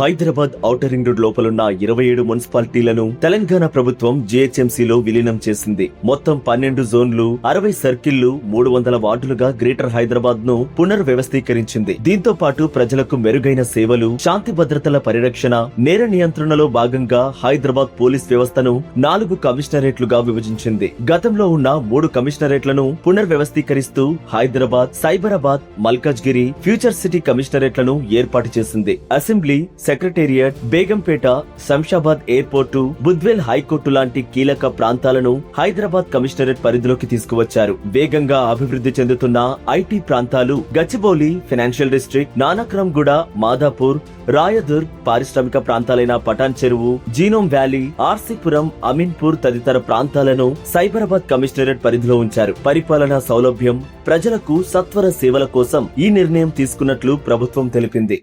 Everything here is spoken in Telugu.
హైదరాబాద్ ఔటర్ రింగ్ రోడ్ లోపలున్న ఇరవై ఏడు మున్సిపాలిటీలను తెలంగాణ ప్రభుత్వం జీహెచ్ఎంసీలో విలీనం చేసింది. మొత్తం పన్నెండు జోన్లు అరవై సర్కిళ్ళు మూడు వందల వార్డులుగా గ్రేటర్ హైదరాబాద్ను పునర్వ్యవస్థీకరించింది. దీంతో పాటు ప్రజలకు మెరుగైన సేవలు శాంతి భద్రతల పరిరక్షణ నేర నియంత్రణలో భాగంగా హైదరాబాద్ పోలీస్ వ్యవస్థను నాలుగు కమిషనరేట్లుగా విభజించింది. గతంలో ఉన్న మూడు కమిషనరేట్లను పునర్వ్యవస్థీకరిస్తూ హైదరాబాద్ సైబరాబాద్ మల్కాజ్గిరి ఫ్యూచర్ సిటీ కమిషనరేట్లను ఏర్పాటు చేసింది. Assembly secretariat Begumpet Shamshabad airport Budvel high court లాంటి కీలక ప్రాంతాలను హైదరాబాద్ కమిషనరేట్ పరిధిలోకి తీసుకువచ్చారు. వేగంగా అభివృద్ధి చెందుతున్న ఐటీ ప్రాంతాలు గచ్చిబౌలి ఫైనాన్షియల్ డిస్ట్రిక్ట్ నానక్రమ్ మాధాపూర్ మాదాపూర్ రాయదుర్గ్ పారిశ్రామిక ప్రాంతాలైన పటాన్ చెరువు జీనోమ్ వ్యాలీ ఆర్సీపురం అమీన్పూర్ తదితర ప్రాంతాలను సైబరాబాద్ కమిషనరేట్ పరిధిలో ఉంచారు. పరిపాలనా సౌలభ్యం ప్రజలకు సత్వర సేవల కోసం ఈ నిర్ణయం తీసుకున్నట్లు ప్రభుత్వం తెలిపింది.